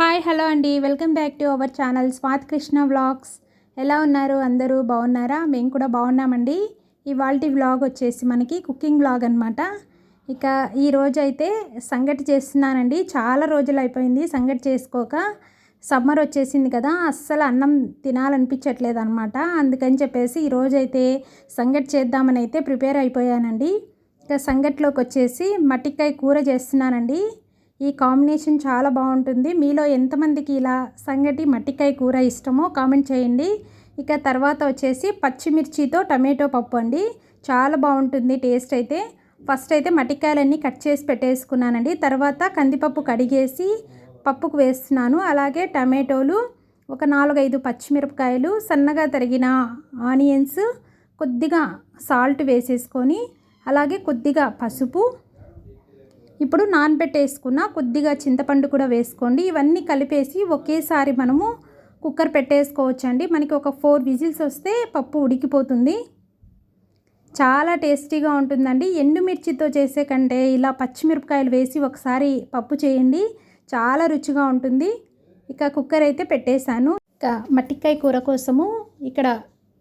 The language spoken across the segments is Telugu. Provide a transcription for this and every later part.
హాయ్ హలో అండి. Welcome back to our channel Swath Krishna vlogs. ఎలా ఉన్నారు? అందరూ బాగున్నారా? మేము కూడా బాగున్నామండి. ఇవాళ వ్లాగ్ వచ్చేసి మనకి కుకింగ్ వ్లాగ్ అనమాట ఇక ఈరోజైతే అయితే సంగటి చేస్తున్నానండి. చాలా రోజులు అయిపోయింది సంగటి చేసుకోక. సమ్మర్ వచ్చేసింది కదా అస్సలు అన్నం తినాలనిపించట్లేదు అనమాట అందుకని చెప్పేసి ఈరోజైతే సంగటి చేద్దామని అయితే ప్రిపేర్ అయిపోయానండి. ఇక సంగటిలోకి వచ్చేసి మట్టికాయ కూర చేస్తున్నానండి. ఈ కాంబినేషన్ చాలా బాగుంటుంది. మీలో ఎంతమందికి ఇలా సంగటి మట్టికాయ కూర ఇష్టమో కామెంట్ చేయండి. ఇక తర్వాత వచ్చేసి పచ్చిమిర్చితో టమాటో పప్పు అండి. చాలా బాగుంటుంది టేస్ట్ అయితే. ఫస్ట్ అయితే మట్టికాయలన్నీ కట్ చేసి పెట్టేసుకున్నానండి. తర్వాత కందిపప్పు కడిగేసి పప్పుకు వేస్తున్నాను. అలాగే టమాటోలు ఒక నాలుగైదు పచ్చిమిరపకాయలు సన్నగా తరిగిన ఆనియన్స్ కొద్దిగా సాల్ట్ వేసేసుకొని అలాగే కొద్దిగా పసుపు ఇప్పుడు నానబెట్టేసుకున్న కొద్దిగా చింతపండు కూడా వేసుకోండి. ఇవన్నీ కలిపేసి ఒకేసారి మనము కుక్కర్ పెట్టేసుకోవచ్చండి. మనకి ఒక ఫోర్ విజిల్స్ వస్తే పప్పు ఉడికిపోతుంది. చాలా టేస్టీగా ఉంటుందండి. ఎండుమిర్చితో చేసే కంటే ఇలా పచ్చిమిరపకాయలు వేసి ఒకసారి పప్పు చేయండి. చాలా రుచిగా ఉంటుంది. ఇక కుక్కర్ అయితే పెట్టేశాను. ఇక మట్టికాయ కూర కోసము ఇక్కడ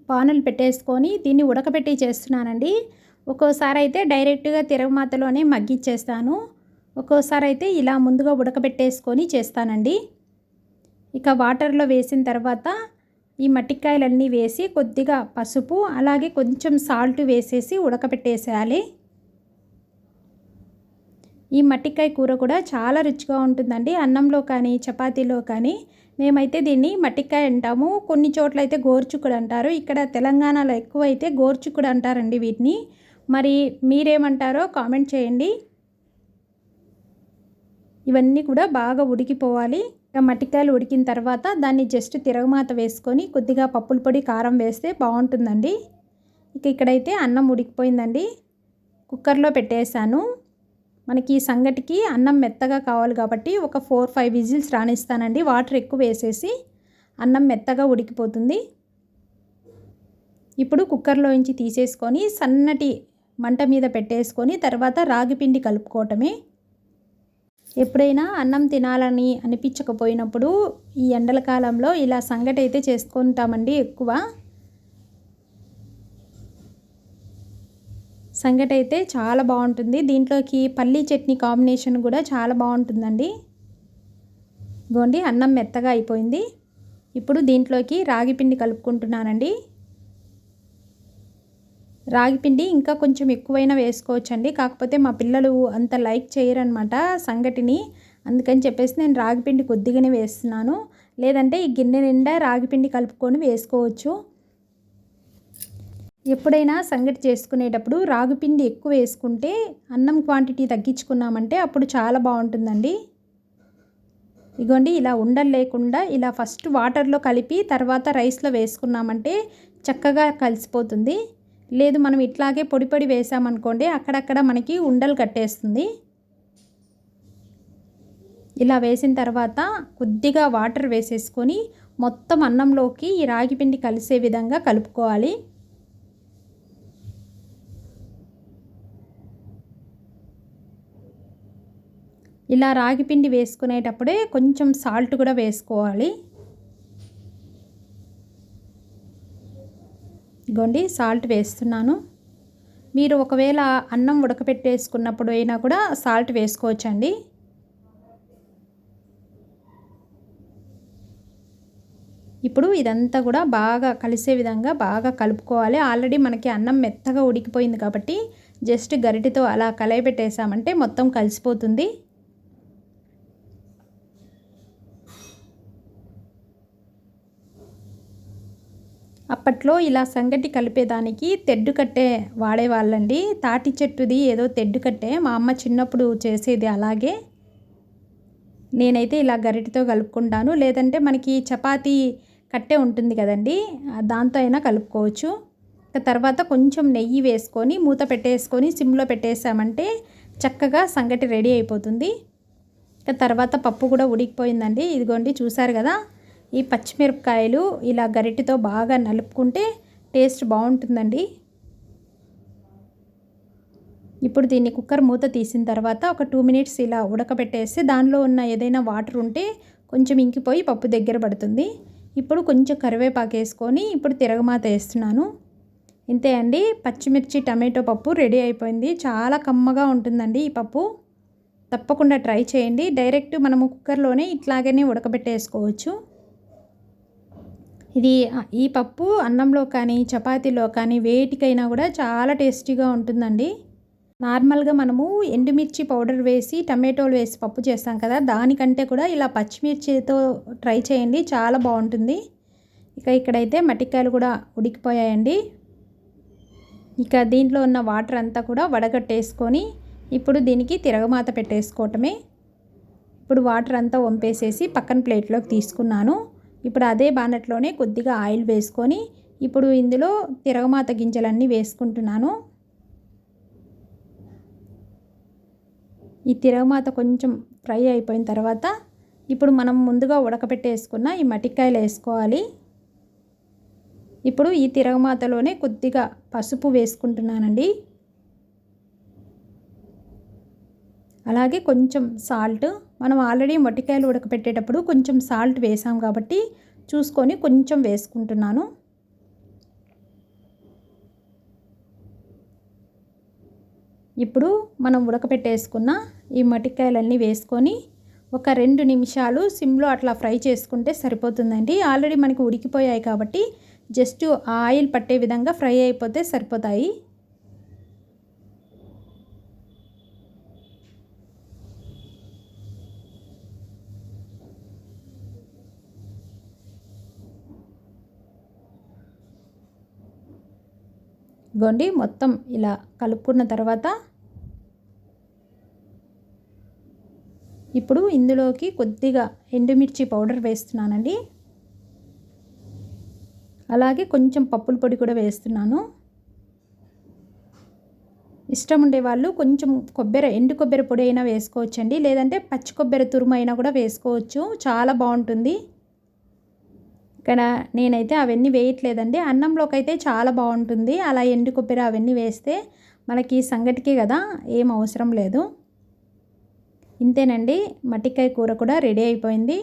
పానులు పెట్టేసుకొని దీన్ని ఉడకబెట్టి చేస్తున్నానండి. ఒక్కోసారి అయితే డైరెక్ట్గా తిరగమాతలోనే మగ్గిచ్చేస్తాను. ఒక్కోసారి అయితే ఇలా ముందుగా ఉడకబెట్టేసుకొని చేస్తానండి. ఇక వాటర్లో వేసిన తర్వాత ఈ మట్టికాయలన్నీ వేసి కొద్దిగా పసుపు అలాగే కొంచెం సాల్ట్ వేసేసి ఉడకబెట్టేసేయాలి. ఈ మట్టికాయ కూర కూడా చాలా రుచిగా ఉంటుందండి. అన్నంలో కానీ చపాతీలో కానీ మేమైతే దీన్ని మట్టికాయ అంటాము. కొన్ని చోట్ల అయితే గోర్చుకుడు అంటారు. ఇక్కడ తెలంగాణలో ఎక్కువ అయితే గోర్చుకుడు అంటారండి వీటిని. మరి మీరేమంటారో కామెంట్ చేయండి. ఇవన్నీ కూడా బాగా ఉడికిపోవాలి. ఇక మట్టికాయలు ఉడికిన తర్వాత దాన్ని జస్ట్ తిరగమాత వేసుకొని కొద్దిగా పప్పుల పొడి కారం వేస్తే బాగుంటుందండి. ఇక ఇక్కడైతే అన్నం ఉడికిపోయిందండి. కుక్కర్లో పెట్టేశాను. మనకి ఈ సంగటికి అన్నం మెత్తగా కావాలి కాబట్టి ఒక ఫోర్ ఫైవ్ విజిల్స్ రాణిస్తానండి వాటర్ ఎక్కువ వేసేసి అన్నం మెత్తగా ఉడికిపోతుంది. ఇప్పుడు కుక్కర్లోంచి తీసేసుకొని సన్నటి మంట మీద పెట్టేసుకొని తర్వాత రాగి పిండి కలుపుకోవటమే. ఎప్పుడైనా అన్నం తినాలని అనిపించకపోయినప్పుడు ఈ ఎండల కాలంలో ఇలా సంగటి అయితే చేసుకుంటామండి ఎక్కువ. సంగటి అయితే చాలా బాగుంటుంది. దీంట్లోకి పల్లీ చట్నీ కాంబినేషన్ కూడా చాలా బాగుంటుందండి. గోండి అన్నం మెత్తగా అయిపోయింది. ఇప్పుడు దీంట్లోకి రాగి పిండి కలుపుకుంటున్నానండి. రాగిపిండి ఇంకా కొంచెం ఎక్కువైనా వేసుకోవచ్చండి. కాకపోతే మా పిల్లలు అంత లైక్ చేయరనమాట సంగటిని. అందుకని చెప్పేసి నేను రాగిపిండి కొద్దిగానే వేస్తున్నాను. లేదంటే ఈ గిన్నె నిండా రాగిపిండి కలుపుకొని వేసుకోవచ్చు. ఎప్పుడైనా సంగటి చేసుకునేటప్పుడు రాగిపిండి ఎక్కువ వేసుకుంటే అన్నం క్వాంటిటీ తగ్గించుకున్నామంటే అప్పుడు చాలా బాగుంటుందండి. ఇగోండి ఇలా ఉండలు లేకుండా ఇలా ఫస్ట్ వాటర్లో కలిపి తర్వాత రైస్లో వేసుకున్నామంటే చక్కగా కలిసిపోతుంది. లేదు మనం ఇట్లాగే పొడి పొడి వేసామనుకోండి అక్కడక్కడ మనకి ఉండలు కట్టేస్తుంది. ఇలా వేసిన తర్వాత కొద్దిగా వాటర్ వేసేసుకొని మొత్తం అన్నంలోకి ఈ రాగి పిండి కలిసే విధంగా కలుపుకోవాలి. ఇలా రాగి పిండి వేసుకునేటప్పుడే కొంచెం సాల్ట్ కూడా వేసుకోవాలి. ఇగోండి సాల్ట్ వేస్తున్నాను. మీరు ఒకవేళ అన్నం ఉడకపెట్టేసుకున్నప్పుడు అయినా కూడా సాల్ట్ వేసుకోవచ్చండి. ఇప్పుడు ఇదంతా కూడా బాగా కలిసే విధంగా బాగా కలుపుకోవాలి. ఆల్రెడీ మనకి అన్నం మెత్తగా ఉడికిపోయింది కాబట్టి జస్ట్ గరిటితో అలా కలయపెట్టేసామంటే మొత్తం కలిసిపోతుంది. అప్పట్లో ఇలా సంగటి కలిపేదానికి తెడ్డు కట్టే వాడేవాళ్ళండి. తాటి చెట్టుది ఏదో తెడ్డు కట్టే మా అమ్మ చిన్నప్పుడు చేసేది అలాగే. నేనైతే ఇలా గరిటితో కలుపుకుంటాను. లేదంటే మనకి చపాతీ కట్టే ఉంటుంది కదండి దాంతో అయినా కలుపుకోవచ్చు. తర్వాత కొంచెం నెయ్యి వేసుకొని మూత పెట్టేసుకొని సిమ్లో పెట్టేసామంటే చక్కగా సంగటి రెడీ అయిపోతుంది. తర్వాత పప్పు కూడా ఉడికిపోయిందండి. ఇదిగోండి చూసారు కదా ఈ పచ్చిమిరపకాయలు ఇలా గరిటెతో బాగా నలుపుకుంటే టేస్ట్ బాగుంటుందండి. ఇప్పుడు దీన్ని కుక్కర్ మూత తీసిన తర్వాత ఒక టూ మినిట్స్ ఇలా ఉడకబెట్టేస్తే దానిలో ఉన్న ఏదైనా వాటర్ ఉంటే కొంచెం ఇంకిపోయి పప్పు దగ్గర పడుతుంది. ఇప్పుడు కొంచెం కరివేపాకు వేసుకొని ఇప్పుడు తిరగమాత వేస్తున్నాను. ఇంతే అండి పచ్చిమిర్చి టమాటో పప్పు రెడీ అయిపోయింది. చాలా కమ్మగా ఉంటుందండి ఈ పప్పు. తప్పకుండా ట్రై చేయండి. డైరెక్ట్ మనము కుక్కర్లోనే ఇట్లాగనే ఉడకబెట్టేసుకోవచ్చు. ఇది ఈ పప్పు అన్నంలో కానీ చపాతీలో కానీ వేటికైనా కూడా చాలా టేస్టీగా ఉంటుందండి. నార్మల్గా మనము ఎండుమిర్చి పౌడర్ వేసి టమాటోలు వేసి పప్పు చేస్తాం కదా దానికంటే కూడా ఇలా పచ్చిమిర్చితో ట్రై చేయండి చాలా బాగుంటుంది. ఇక ఇక్కడైతే మట్టికాయలు కూడా ఉడికిపోయాయండి. ఇక దీంట్లో ఉన్న వాటర్ అంతా కూడా వడగట్టేసుకొని ఇప్పుడు దీనికి తిరగమాత పెట్టేసుకోవటమే. ఇప్పుడు వాటర్ అంతా వంపేసేసి పక్కన ప్లేట్లోకి తీసుకున్నాను. ఇప్పుడు అదే బానట్లోనే కొద్దిగా ఆయిల్ వేసుకొని ఇప్పుడు ఇందులో తిరగమాత గింజలన్నీ వేసుకుంటున్నాను. ఈ తిరగమాత కొంచెం ఫ్రై అయిపోయిన తర్వాత ఇప్పుడు మనం ముందుగా ఉడకబెట్టేసుకున్న ఈ మటికాయలు వేసుకోవాలి. ఇప్పుడు ఈ తిరగమాతలోనే కొద్దిగా పసుపు వేసుకుంటున్నానండి. అలాగే కొంచెం సాల్ట్ మనం ఆల్రెడీ మొట్టికాయలు ఉడకపెట్టేటప్పుడు కొంచెం సాల్ట్ వేసాం కాబట్టి చూసుకొని కొంచెం వేసుకుంటున్నాను. ఇప్పుడు మనం ఉడకపెట్టేసుకున్న ఈ మటికాయలన్నీ వేసుకొని ఒక రెండు నిమిషాలు సిమ్లో అట్లా ఫ్రై చేసుకుంటే సరిపోతుందండి. ఆల్రెడీ మనకి ఉడికిపోయాయి కాబట్టి జస్ట్ ఆయిల్ పట్టే విధంగా ఫ్రై అయిపోతే సరిపోతాయి. గొండి మొత్తం ఇలా కలుపుకున్న తర్వాత ఇప్పుడు ఇందులోకి కొద్దిగా ఎండుమిర్చి పౌడర్ వేస్తున్నానండి. అలాగే కొంచెం పప్పుల పొడి కూడా వేస్తున్నాను. ఇష్టం ఉండే వాళ్ళు కొంచెం కొబ్బరి ఎండు కొబ్బరి పొడి అయినా వేసుకోవచ్చండి. లేదంటే పచ్చి కొబ్బరి తురుము అయినా కూడా వేసుకోవచ్చు. చాలా బాగుంటుంది. ఇక్కడ నేనైతే అవన్నీ వేయట్లేదండి. అన్నంలోకి అయితే చాలా బాగుంటుంది. అలా ఎండు కొబ్బరి అవన్నీ వేస్తే మనకి సంగటికి కదా ఏం అవసరం లేదు. ఇంతేనండి. మట్టికాయ కూర కూడా రెడీ అయిపోయింది.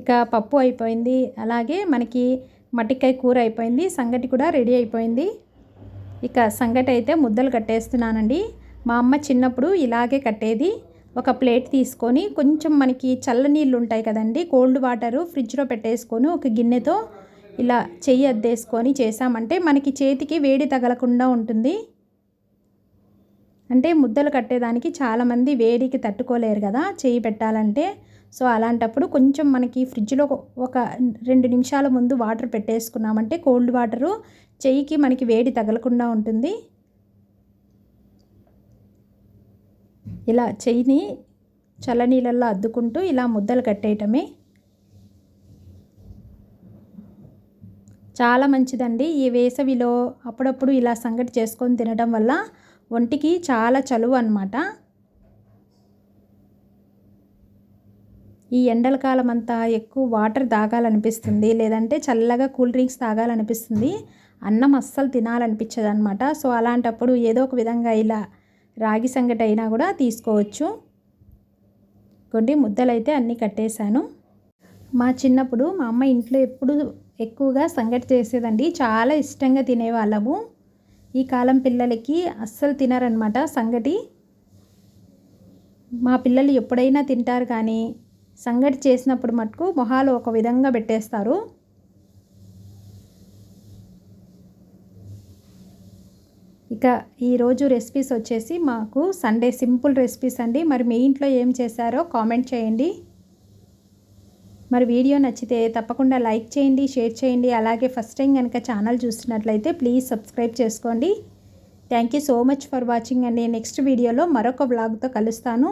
ఇక పప్పు అయిపోయింది. అలాగే మనకి మట్టికాయ కూర అయిపోయింది. సంగటి కూడా రెడీ అయిపోయింది. ఇక సంగటి అయితే ముద్దలు కట్టేస్తున్నానండి. మా అమ్మ చిన్నప్పుడు ఇలాగే కట్టేది. ఒక ప్లేట్ తీసుకొని కొంచెం మనకి చల్ల నీళ్ళు ఉంటాయి కదండి కోల్డ్ వాటరు ఫ్రిడ్జ్లో పెట్టేసుకొని ఒక గిన్నెతో ఇలా చెయ్యి అద్దేసుకొని చేసామంటే మనకి చేతికి వేడి తగలకుండా ఉంటుంది. అంటే ముద్దలు కట్టేదానికి చాలామంది వేడికి తట్టుకోలేరు కదా చేయి పెట్టాలంటే. సో అలాంటప్పుడు కొంచెం మనకి ఫ్రిడ్జ్లో ఒక రెండు నిమిషాల ముందు వాటర్ పెట్టేసుకున్నామంటే కోల్డ్ వాటరు చెయ్యికి మనకి వేడి తగలకుండా ఉంటుంది. ఇలా చెయ్యిని చల్లనీళ్ళల్లో అద్దుకుంటూ ఇలా ముద్దలు కట్టేయటమే చాలా మంచిదండి. ఈ వేసవిలో అప్పుడప్పుడు ఇలా సంగటి చేసుకొని తినడం వల్ల ఒంటికి చాలా చలువ అనమాట ఈ ఎండల కాలం అంతా ఎక్కువ వాటర్ తాగాలనిపిస్తుంది లేదంటే చల్లగా కూల్ డ్రింక్స్ తాగాలనిపిస్తుంది. అన్నం అస్సలు తినాలనిపించదు అనమాట సో అలాంటప్పుడు ఏదో ఒక విధంగా ఇలా రాగి సంగటి అయినా కూడా తీసుకోవచ్చు. కొన్ని ముద్దలైతే అన్నీ కట్టేశాను. మా చిన్నప్పుడు మా అమ్మ ఇంట్లో ఎప్పుడు ఎక్కువగా సంగటి చేసేదండి. చాలా ఇష్టంగా తినేవాళ్ళము. ఈ కాలం పిల్లలకి అస్సలు తినరనమాట సంగటి. మా పిల్లలు ఎప్పుడైనా తింటారు కానీ సంగటి చేసినప్పుడు మటుకు మొహాలు ఒక విధంగా పెట్టేస్తారు. ఇక ఈరోజు రెసిపీస్ వచ్చేసి మాకు సండే సింపుల్ రెసిపీస్ అండి. మరి మీ ఇంట్లో ఏం చేశారో కామెంట్ చేయండి. మరి వీడియో నచ్చితే తప్పకుండా లైక్ చేయండి షేర్ చేయండి. అలాగే ఫస్ట్ టైం కనుక ఛానల్ చూస్తున్నట్లయితే ప్లీజ్ సబ్స్క్రైబ్ చేసుకోండి. Thank you so much for watching అండి. నెక్స్ట్ వీడియోలో మరొక బ్లాగ్తో కలుస్తాను.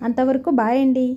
అంతవరకు బాయ్ అండి.